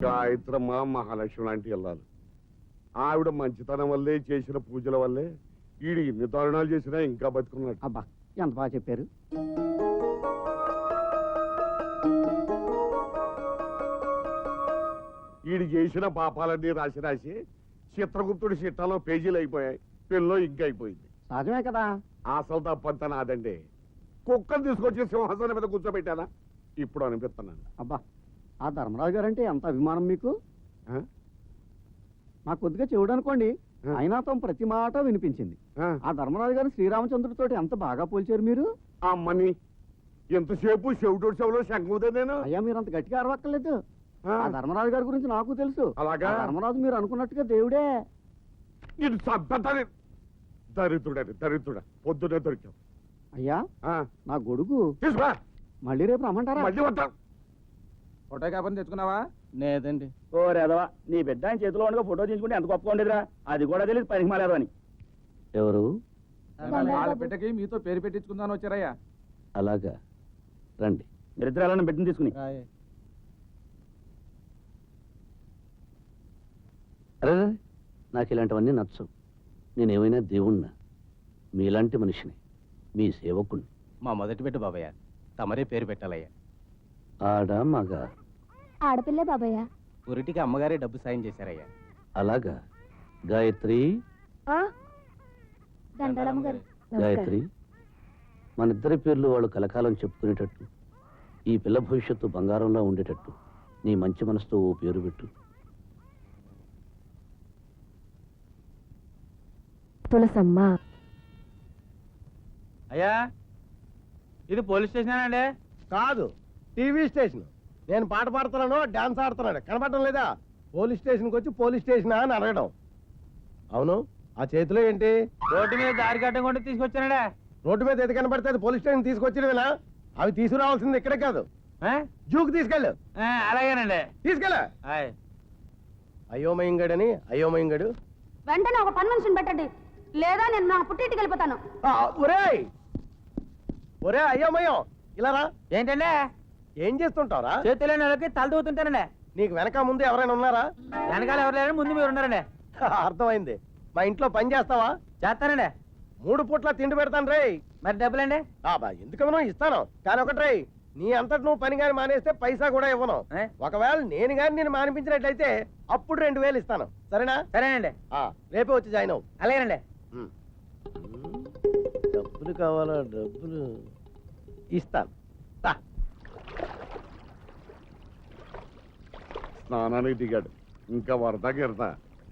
గాయత్రమ్మ మహాలక్ష్మి లాంటి వెళ్ళాలి ఆవిడ మంచితనం వల్లే చేసిన పూజల వల్లే ఈడు ఇన్ని దారుణాలు చేసినా ఇంకా బతుకున్నాడు. అబ్బా ఎంత బాగా చెప్పారు. ఈడు చేసిన పాపాలన్నీ రాసి రాసి చిత్రగుప్తుడి చిట్టాలో పేజీలు అయిపోయాయి. పెళ్ళలో ఇంకా అయిపోయింది. సహజమే కదా. అసలు తప్పంతా నాదండి. కుక్కను తీసుకొచ్చి సింహాసనం మీద కూర్చోబెట్టానా? ఇప్పుడు అనిపిస్తున్నాను. అబ్బా ఆ ధర్మరాజు గారంటే ఎంత అభిమానం మీకు? నాకు కొద్దిగా చెవుడు అనుకోండి ఆ. అయినా తమ ప్రతి మాట వినిపించింది. ఆ? ధర్మరాజు గారు శ్రీరామచంద్రుడితో ఎంత బాగా పోల్చారు మీరు? అమ్మని ఎంతసేపు చెవిటోడు చెవులో నేను? అయ్యా మీరు అంత గట్టిగా అరవక్కర్లేదు. ఆ? ధర్మరాజు గారి గురించి నాకు తెలుసు. అలాగా? ధర్మరాజు మీరు అనుకున్నట్టుగా దేవుడే. ఇది చంపేస్తాను దరిద్రుడని దరిద్రుడ. పొద్దునే దొరికావు. అయ్యా నా గొడుగు. మళ్ళీ రేపు రమ్మంటారా? మళ్ళీ వస్తాను ఫోటో కాపని తెచ్చుకున్నావా? లేదండి. ఓ రేదవా నీ బిడ్డ ఆయన చేతిలో ఉండగా ఫోటో తీసుకుంటే ఎంత గొప్పగా ఉండేదిరా? అది కూడా తెలియదు పనికి మాలేదు అని. ఎవరు? వాళ్ళ బిడ్డకి మీతో పేరు పెట్టించుకుందాని వచ్చారయ్యా. అలాగా. రండి. మీరిద్దరు బిడ్డను తీసుకుని. అరే. నాకు ఇలాంటివన్నీ నచ్చవు. నేనేమైనా దేవుణ్ణా? మీలాంటి మనిషిని మీ సేవకుణ్ణి. మా మొదటి బిడ్డ బాబయ్య తమరే పేరు పెట్టాలయ్యా. ఆడ మగ. ఆడపిల్లే బాబయ్య. పురిటికి అమ్మగారే డబ్బు సాయం చేశారయ్యా. అలాగా? గాయత్రి? దండాలమ్మ గారు. గాయత్రి మన ఇద్దరి పేర్లు వాళ్ళు కలకాలం చెప్పుకునేటట్టు. ఈ పిల్ల భవిష్యత్తు బంగారంలో ఉండేటట్టు. నీ మంచి మనసుతో ఓ పేరు పెట్టు. తులసమ్మ. అయ్యా ఇది పోలీస్ స్టేషన్ అండి? కాదు. TV station. నేను పాట పాడుతున్నాను డాన్స్ ఆడుతున్నాడు కనపడటం లేదా? పోలీస్ స్టేషన్కి వచ్చి పోలీస్ స్టేషన్ అని అడగడం. అవును ఆ చేతిలో ఏంటి? రోడ్డు మీద దారి కట్టం కూడా తీసుకొచ్చానండే? రోడ్డు మీద ఎది కనపడితే అది పోలీస్ స్టేషన్ తీసుకొచ్చినవేనా? అవి తీసుకురావాల్సింది ఇక్కడే కాదు. జూకి తీసుకెళ్ళు. అలాగేనండి. తీసుకెళ్ళు. ఆయ్. అయోమయంగడని అయోమయంగడు. వెంటనే ఒక పని మనిషిని పెట్టండి. లేదా నేను నా పుట్టింటికి వెళ్ళిపోతాను. ఆ, ఒరేయ్! ఒరే అయోమయం. ఇలా రా. ఏంటండి? ఏం చేస్తుంటావురా? చేతిలో నెలకి తల దూతుంటానండి నీకు వెనక ముందు ఎవరైనా ఉన్నారా? వెనకాల ఎవరు లేరు ముందు మీరు ఉన్నారండి అర్థమైంది. మా ఇంట్లో పని చేస్తావా? చేస్తానండి మూడు పూట్ల తిండి పెడతాను రేయ్. మరి డబ్బులండి? ఎందుకమనో ఇస్తాను. కానీ ఒకటి రేయ్ నీ అంతటి నువ్వు పని కానీ మానేస్తే పైసా కూడా ఇవ్వను? ఒకవేళ నేను కానీ నేను మానిపించినట్లయితే అప్పుడు రెండు వేలు ఇస్తాను. సరేనా? సరేనండి. ఆ, రేపే వచ్చి జాయిన్ అవ్వు. అలాగేనండి. డబ్బులు కావాలా? డబ్బులు. ఇస్తాను. స్నానానికి దిగాడు. ఇంకా వరద గిరద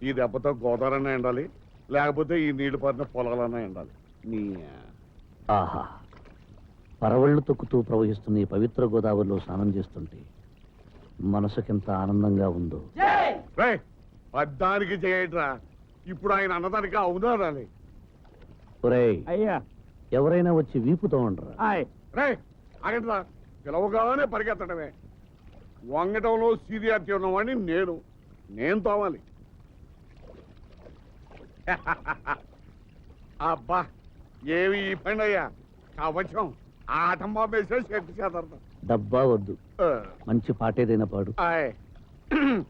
ఈ దెబ్బతో గోదావరన్నా ఎండాలి లేకపోతే ఈ నీళ్ళు పడిన పొలాలన్నా ఎండాలి. నీ ఆహా. పరవళ్ళు తొక్కుతూ ప్రవహిస్తున్న ఈ పవిత్ర గోదావరిలో స్నానం చేస్తుంటే మనసుకెంత ఆనందంగా ఉందో. రే పద్దానికి చేయట్రా. ఇప్పుడు ఆయన అన్నదానికి అవునా రాలి? ఒరేయ్ అయ్యా. ఎవరైనా వచ్చి వీపుతో ఉండరా ఆయ్. రే అగట్రా పిలవగానే పరిగెత్తడమే వంగటంలో సీరియారిటీ ఉన్నవాడిని నేను నేను తోవాలి. అబ్బా ఏమి ఈ పండు అయ్యా కవచం ఆటం బాబేసే శక్తి చేదరదా డబ్బా వద్దు. మంచి పాటేదైనా పాడు. ఆయ్.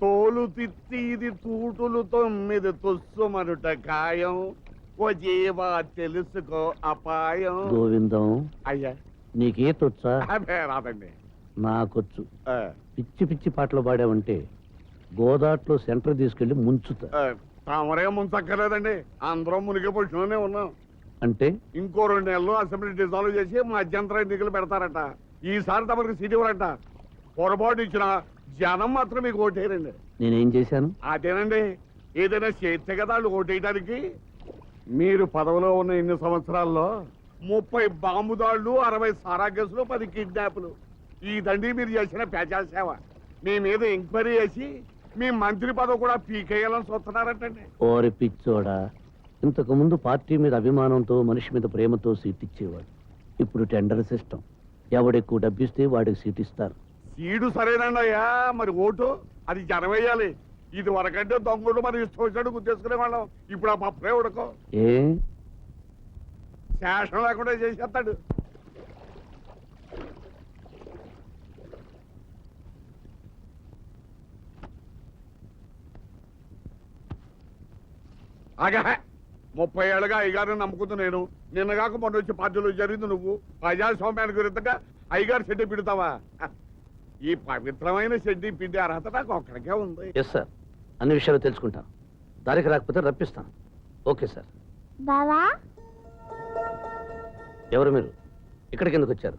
తోలు తిత్తి ఇది తూటులు తొమ్మిది తుస్సుమనుట ఖాయం. ఓ జీవా తెలుసుకో అపాయం. గోవిందం అయ్యా. నీకే తొచ్చా? రాదండి. నాకొచ్చు. పిచ్చి పిచ్చి పాటలు పాడావంటే గోదాట్లో సెంటర్ తీసుకెళ్ళి ముంచుతా. తమరే ముంచక్కర్లేదండి. అందరం మునిగి ఉన్నాం. అంటే? ఇంకో రెండు నెలలు అసెంబ్లీ డిజాల్వ్ చేసి మధ్యంతర ఎన్నికలు పెడతారట. ఈసారి తమరికి సీట్ ఇవ్వరంట పొరపాటు ఇచ్చిన జనం మాత్రం మీకు ఓటేయరండి నేనేం చేశాను? అదేనండి. ఏదైనా చేస్తే కదా వాళ్ళు ఓటేయడానికి మీరు పదవిలో ఉన్న ఇన్ని సంవత్సరాల్లో ముప్పై బాంబు దాడులు అరవై సారా కేసులు పది కిడ్నాపులు. ఈ దండి మీరు చేసిన ప్రజా సేవ మీ మీద ఎంక్వైరీ చేసి మీ మంత్రి పదవి కూడా పీకేయాలని చూస్తున్నారటండి. ఓరి పిచ్చోడా ఇంతకు ముందు పార్టీ మీద అభిమానంతో మనిషి మీద ప్రేమతో సీట్ ఇచ్చేవాడు. ఇప్పుడు టెండర్ సిస్టమ్ ఎవడెక్కువ డబ్బిస్తే వాడికి సీట్ ఇస్తారు. సీడు సరేనండి అయ్యా మరి ఓటు అది జనం వేయాలి ఇది వరకంటే దొంగడు మరి ఇష్టం వచ్చినట్టు గుర్తేసుకునే వాళ్ళం. ఇప్పుడు ఆ పప్పులే ఉడకో. ఏ? శేషం లేకుండా చేసేస్తాడు. ఆగా ముప్పై ఏళ్ళగా అయ్యగారిని నమ్ముకుంది నేను. నిన్నగాక మొన్న వచ్చి పార్టీలో జరిగింది నువ్వు. ప్రజాస్వామ్యానికి విరుద్ధంగా అయ్యగారు షెడ్డి పిడతావా. ఈ పవిత్రమైన షెడ్డి పిండి అర్హత నాకు ఒక్కడికే ఉంది. ఎస్ సార్ అన్ని విషయాలు తెలుసుకుంటాను. దారికి రాకపోతే రప్పిస్తాను. ఓకే సార్ బావా? ఎవరు మీరు? ఇక్కడికి ఎందుకు వచ్చారు?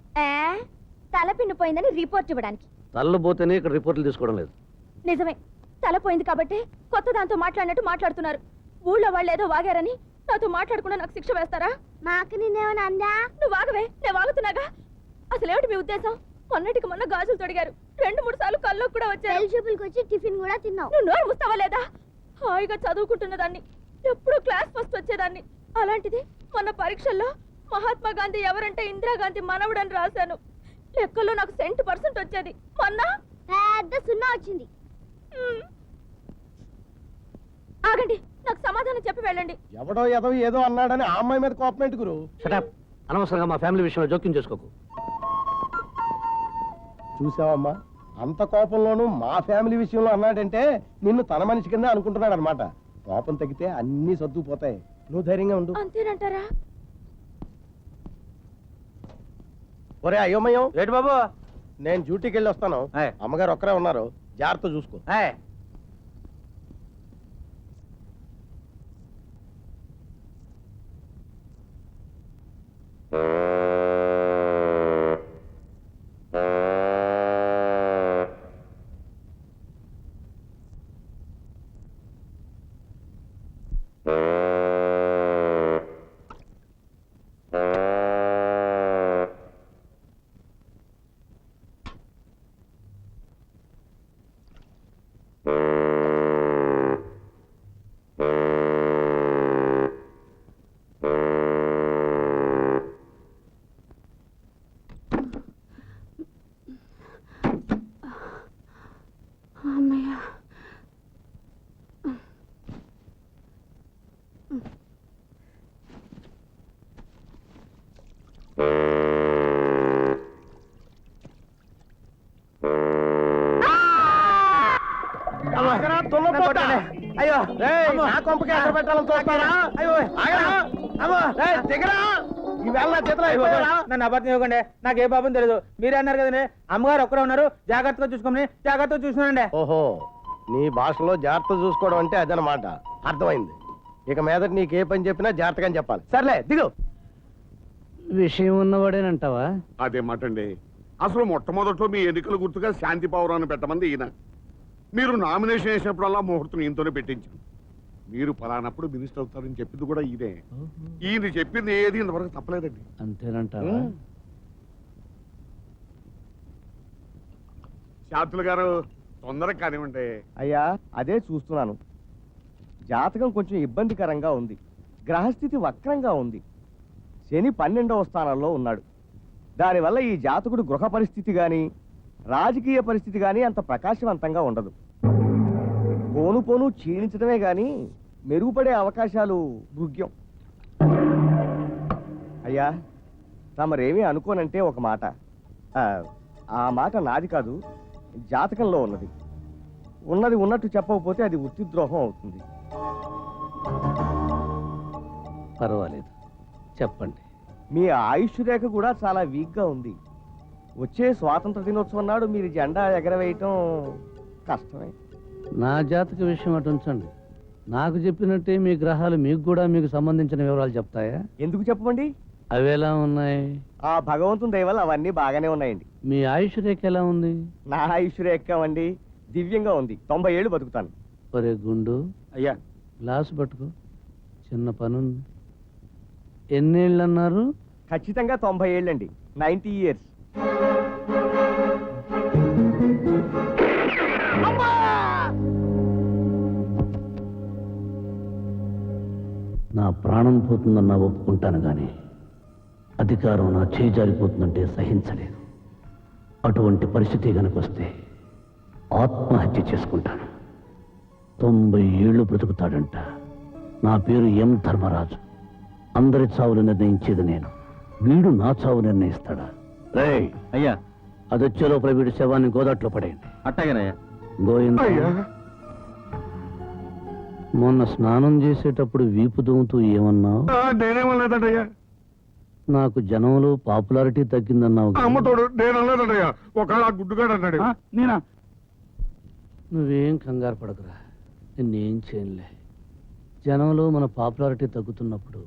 తల పిండిపోయిందని రిపోర్ట్ ఇవ్వడానికి. తల్లు పోతేనే ఇక్కడ రిపోర్ట్లు తీసుకోవడం లేదు. నిజమే. తల పోయింది కాబట్టి కొత్త దాంతో మాట్లాడినట్టు మాట్లాడుతున్నారు. ఊళ్ళో వాళ్ళు ఏదో వాగారని నాతో మాట్లాడకుండా నాకు శిక్ష వేస్తారా? మాకు నిన్నేమన్నా అందా నువ్వు వాగవే నేను వాగుతున్నాగా. అసలేమిటి మీ ఉద్దేశం? మొన్నటికి మొన్న గాజులు తొడిగారు. రెండు మూడు సార్లు కల్లో కూడా వచ్చారు. వచ్చి టిఫిన్ కూడా తిన్నావు. నువ్వు నోరు ముస్తావా లేదా? హాయిగా చదువుకుంటున్న దాన్ని ఎప్పుడూ క్లాస్ ఫస్ట్ వచ్చేదాన్ని. అలాంటిది మొన్న పరీక్షల్లో మహాత్మా గాంధీ ఎవరంటే ఇందిరాగాంధీ మనవడని రాశాను. లెక్కల్లో నాకు సెంట్ పర్సెంట్ వచ్చేది. మొన్న? పెద్ద సున్నా వచ్చింది. ఆగండి. నాకు సమాధానం చెప్పి వెళ్ళండి. ఎవడో ఏదో ఏదో అన్నాడని ఆ అమ్మాయి మీద కోపం ఏంటి గురు? షటప్ అనవసరంగా మా ఫ్యామిలీ విషయంలో జోక్యం చేసుకోకు. చూసావమ్మా అంత కోపంలోనూ మా ఫ్యామిలీ విషయంలో అన్నాడంటే నిన్ను తన మనిషి కింద అనుకుంటున్నాడు అనమాట కోపం తగ్గితే అన్ని సర్దుకుపోతాయి. నువ్వు ధైర్యంగా ఉండు. అంతేనంటారా? ఒరే అయోమయం. ఏంటి బాబు? నేను డ్యూటీకి వెళ్ళి వస్తాను. అమ్మగారు ఒక్కరే ఉన్నారు. జాగ్రత్త చూసుకో. ఏయ్, Música కొంపకి ఎక్కడ పెట్టాలని చూస్తారా? అయ్యో. అమ్మో. దిగరా. ఈవేళ చేతిలో? నన్ను అబద్ధం ఇవ్వకండి. నాకు ఏ పాపం తెలియదు మీరే అన్నారు కదండి. అమ్మగారు ఒక్కరే ఉన్నారు. జాగ్రత్తగా చూసుకోమని జాగ్రత్తగా చూసుకోనండి ఓహో నీ భాషలో జాగ్రత్త చూసుకోవడం అంటే అదనమాట. అర్థమైంది. ఇక మీదట నీకు ఏ పని చెప్పినా జాగ్రత్తగా చెప్పాలి. సర్లే దిగు. విషయం ఉన్నవాడేనంటావా? అదే మాట అండి అసలు మొట్టమొదట్లో మీ ఎన్నికల గుర్తుగా శాంతి పౌరాన్ని పెట్టమంది ఈయన. మీరు నామినేషన్ వేసినప్పుడల్లా ముహూర్తం ఈయనతోనే పెట్టించాను. మీరు పలానప్పుడు మినిస్టర్ అవుతారని చెప్పింది కూడా ఈయనే. ఈయన చెప్పింది ఏది ఇంతవరకు తప్పలేదండి. అంతేనంటావా? శాంతులు గారు తొందరగా కానివ్వండి. అయ్యా అదే చూస్తున్నాను. జాతకం కొంచెం ఇబ్బందికరంగా ఉంది. గ్రహస్థితి వక్రంగా ఉంది. శని పన్నెండవ స్థానంలో ఉన్నాడు. దానివల్ల ఈ జాతకుడు గృహ పరిస్థితి గాని రాజకీయ పరిస్థితి గాని అంత ప్రకాశవంతంగా ఉండదు. పోను పోను క్షీణించడమే గాని మెరుగుపడే అవకాశాలు భృగ్యం అయ్యా తమరేమీ అనుకోనంటే ఒక మాట. ఆ, మాట నాది కాదు జాతకంలో ఉన్నది. ఉన్నది ఉన్నట్టు చెప్పకపోతే అది వృత్తిద్రోహం అవుతుంది. పర్వాలేదు చెప్పండి. మీ ఆయుష్ రేఖ కూడా చాలా వీక్గా ఉంది. వచ్చే స్వాతంత్ర దినోత్సవం నాడు మీరు జెండా ఎగరవేయటం కష్టమే. నా జాతక విషయం అటు ఉంచండి. నాకు చెప్పినట్టే మీ గ్రహాలు మీకు కూడా మీకు సంబంధించిన వివరాలు చెప్తాయా? ఎందుకు చెప్పమండి? అవి ఎలా ఉన్నాయి? ఆ భగవంతుని దయ వల్ల అవన్నీ బాగానే ఉన్నాయండి. మీ ఆయుష్ రేఖ ఎలా ఉంది? నా ఆయుష్ రేఖ అండి దివ్యంగా ఉంది. తొంభై ఏళ్ళు బతుకుతాను. ఒరే గుండు. అయ్యా. గ్లాస్ పట్టుకో. చిన్న పనుంది. ఎన్నేళ్ళు అన్నారు ఖచ్చితంగా తొంభై ఏళ్ళండి. Ninety years. ప్రాణం పోతుందన్నా ఒప్పుకుంటాను కానీ అధికారం నా చేయి జారిపోతుందంటే సహించలేను అటువంటి పరిస్థితి కనుక వస్తే ఆత్మహత్య చేసుకుంటాను. తొంభై ఏళ్ళు బ్రతుకుతాడంట. నా పేరు ఎం ధర్మరాజు. అందరి చావులు నిర్ణయించేది నేను. వీడు నా చావు నిర్ణయిస్తాడా? రేయ్ అయ్యా. అది వచ్చే లోపల వీడి శవాన్ని గోదాట్లో పడేయండి. అట్టగనయ్యా. గోవింద మొన్న స్నానం చేసేటప్పుడు వీపు దుమ్ముతూ ఏమన్నావు నేనేమనలేదంటయ్యా నాకు జనంలో పాపులారిటీ తగ్గిందన్నావు కదా. అమ్మతోడు నేను అనలేదంటయ్యా. ఒకవేళ ఆ గుడ్డుగాడు అన్నాడు. ఆ, నేనా? నువ్వేం కంగారు పడకురా. నిన్నేం చేయనులే. జనంలో మన పాపులారిటీ తగ్గుతున్నప్పుడు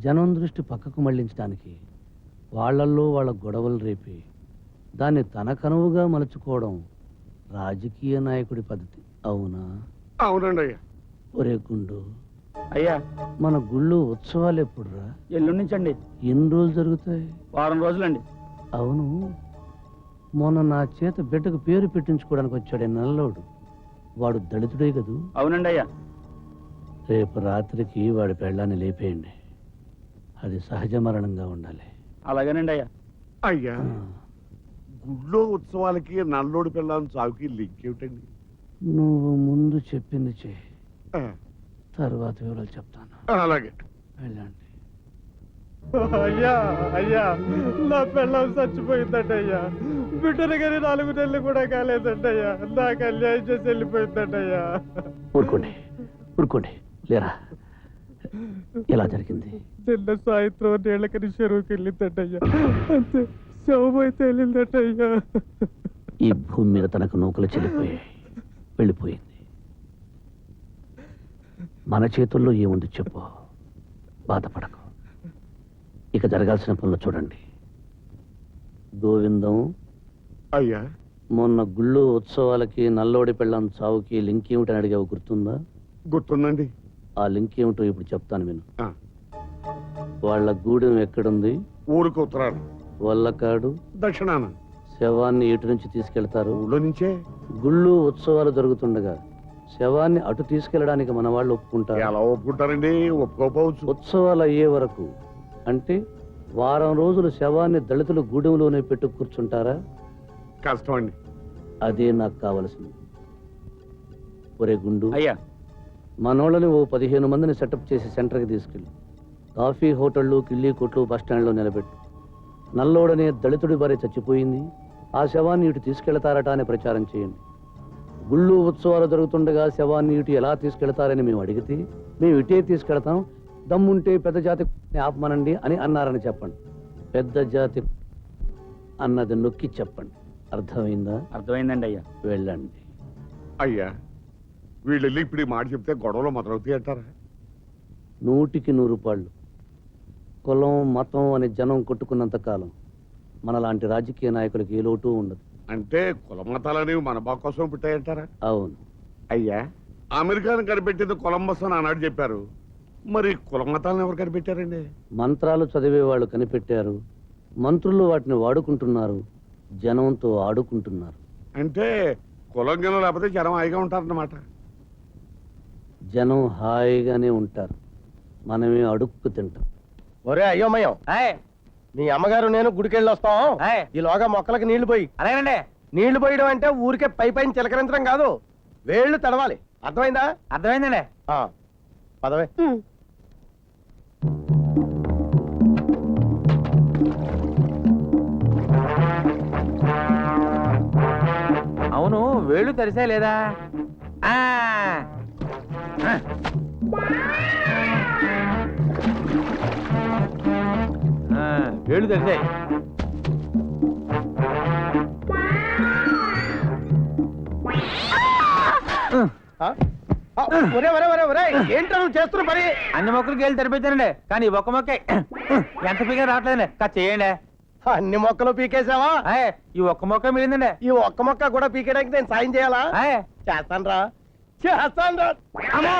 జనం దృష్టి పక్కకు మళ్ళించడానికి వాళ్ళల్లో వాళ్ళ గొడవలు రేపి దాన్ని తన కనువుగా మలుచుకోవడం రాజకీయ నాయకుడి పద్ధతి. అవునా? అవునండి అయ్యా ఒరే గుండు. అయ్యా. మన గుళ్ళు ఉత్సవాలు ఎప్పుడురా? ఎల్లుండి నుంచండి. ఎన్ని రోజులు జరుగుతాయి? వారం రోజులండి. అవును. మొన్న నా చేత బిడ్డకు పేరు పెట్టించుకోవడానికి వచ్చాడే నల్లోడు వాడు దళితుడే కదూ? అవునండి అయ్యా. రేపు రాత్రికి వాడి పెళ్ళాన్ని లేపేయండి. అది సహజ మరణంగా ఉండాలి. అలాగేనండి అయ్యా. అయ్యా గుడ్లో ఉత్సవాలకి నల్లోడి పిల్లని చావుకి లింక్ ఏమిటండి నువ్వు ముందు చెప్పింది చే ఆ, తర్వాత వివరాలు చెప్తాను. అలాగే. వెళ్ళండి. అయ్యా అయ్యా నా పిల్లం చచ్చిపోయిందంట అయ్యా బిడ్డలు కానీ నాలుగు నెలలు కూడా కాలేదంట అయ్యా నాకు అన్యాయం చేసి వెళ్ళిపోయిందంట అయ్యా ఊరుకోండి ఊరుకోండి. లేరా? ఎలా జరిగింది? నిన్న సాయంత్రం నీళ్ళకని చెరువుకి వెళ్ళిందంట అయ్యా అంతే శవం అయితే వెళ్ళిందంట అయ్యా ఈ భూమి మీద తనకు నౌకలు చెల్లిపోయాయి. వెళ్ళిపోయింది. మన చేతుల్లో ఏముంది చెప్పు. బాధపడకు. ఇక జరగాల్సిన పనులు చూడండి. గోవిందం అయ్యా. మొన్న గుళ్ళు ఉత్సవాలకి నల్లోడి పెళ్ళం చావుకి లింక్ ఏమిటని అడిగావు గుర్తుందా? గుర్తుందండి. ఆ లింక్ ఏమిటో ఇప్పుడు చెప్తాను ఆ, వాళ్ళ గూడెం ఎక్కడుంది? ఊరికి ఉత్తరాలు వల్లకాడు. దక్షిణాన. శవాన్ని ఇటు నుంచి తీసుకెళ్తారు? ఊళ్ళో నుంచే. గుళ్ళు ఉత్సవాలు జరుగుతుండగా శవాన్ని అటు తీసుకెళ్ళడానికి మన వాళ్ళు ఒప్పుకుంటారు. ఎలా ఒప్పుకుంటారండి? ఒప్పుకోపోవచ్చు ఉత్సవాలు అయ్యే వరకు అంటే వారం రోజులు శవాన్ని దళితులు గూడెంలోనే పెట్టు కూర్చుంటారా? కష్టం అండి అదే నాకు కావలసింది. ఒరే గుండు. అయ్యా. మనోళ్ళని ఓ పదిహేను మందిని సెటప్ చేసి సెంటర్కి తీసుకెళ్ళి. కాఫీ హోటళ్ళు కిళ్ళీ కొట్లు బస్టాండ్లో నిలబెట్టు. నల్లోడనే దళితుడి భార్య చచ్చిపోయింది. ఆ శవాన్ని ఇటు తీసుకెళ్తారట అని ప్రచారం చేయండి. గుళ్ళు ఉత్సవాలు జరుగుతుండగా శవాన్ని ఇటు ఎలా తీసుకెళ్తారని మేము అడిగితే మేము ఇటే తీసుకెళ్తాం దమ్ముంటే పెద్ద జాతి ఆపమనండి అని అన్నారని చెప్పండి. పెద్ద జాతి అన్నది నొక్కి చెప్పండి. అర్థమైందా? అర్థమైందండి అయ్యా. వెళ్ళండి. అయ్యా వీళ్ళు వెళ్ళి ఇప్పుడు ఈ మాట చెప్తే గొడవలు మొదలవుతాయి అంటారా? నూటికి నూరు రూపాయలు కులం మతం అని జనం కొట్టుకున్నంత కాలం మనలాంటి రాజకీయ నాయకులకి ఏ లోటు ఉండదు. అంటే కుల మతాలనేవి మన బాగు కోసం పుట్టాయంటారా? అవును. అయ్యా అమెరికాను కనిపెట్టింది కొలంబస్ అని ఆనాడు చెప్పారు. మరి కుల మతాలను ఎవరు కనిపెట్టారండి? మంత్రాలు చదివే వాళ్ళు కనిపెట్టారు. మంత్రులు వాటిని వాడుకుంటున్నారు. జనంతో ఆడుకుంటున్నారు. అంటే కులం గిలం లేకపోతే జనం హాయిగా ఉంటారన్నమాట. జనం హాయిగానే ఉంటారు. మనమే అడుక్కు తింటాం. ఒరే అయ్యోమయం మీ అమ్మగారు నేను గుడికెళ్ళి వస్తాం ఈలోగా మొక్కలకి నీళ్ళు పోయి. అలాగేనండి. నీళ్ళు పోయడం అంటే ఊరికే పై పైన చిలకరించడం కాదు. వేళ్ళు తడవాలి. అర్థమైందా? అర్థమైందండి. ఆ, పదవే. అవును వేళ్ళు తెరిసా లేదా? ఆ ఆ. ఒరే ఒరే ఒరే ఒరే ఏంటో నువ్వు చేస్తున్న పని? అన్ని మొక్కలకి వెళ్ళి తెరిపించానండి కానీ ఈ ఒక్క మొక్క ఎంత పీగా రావట్లేదండి కాదు చేయండి. అన్ని మొక్కలు పీకేసావా? ఈ ఒక్క మొక్క మిగిలిందండి. ఈ ఒక్క మొక్క కూడా పీకేయడానికి నేను సాయం చేయాలా. చేస్తాను రా చేస్తాను రా అమ్మో!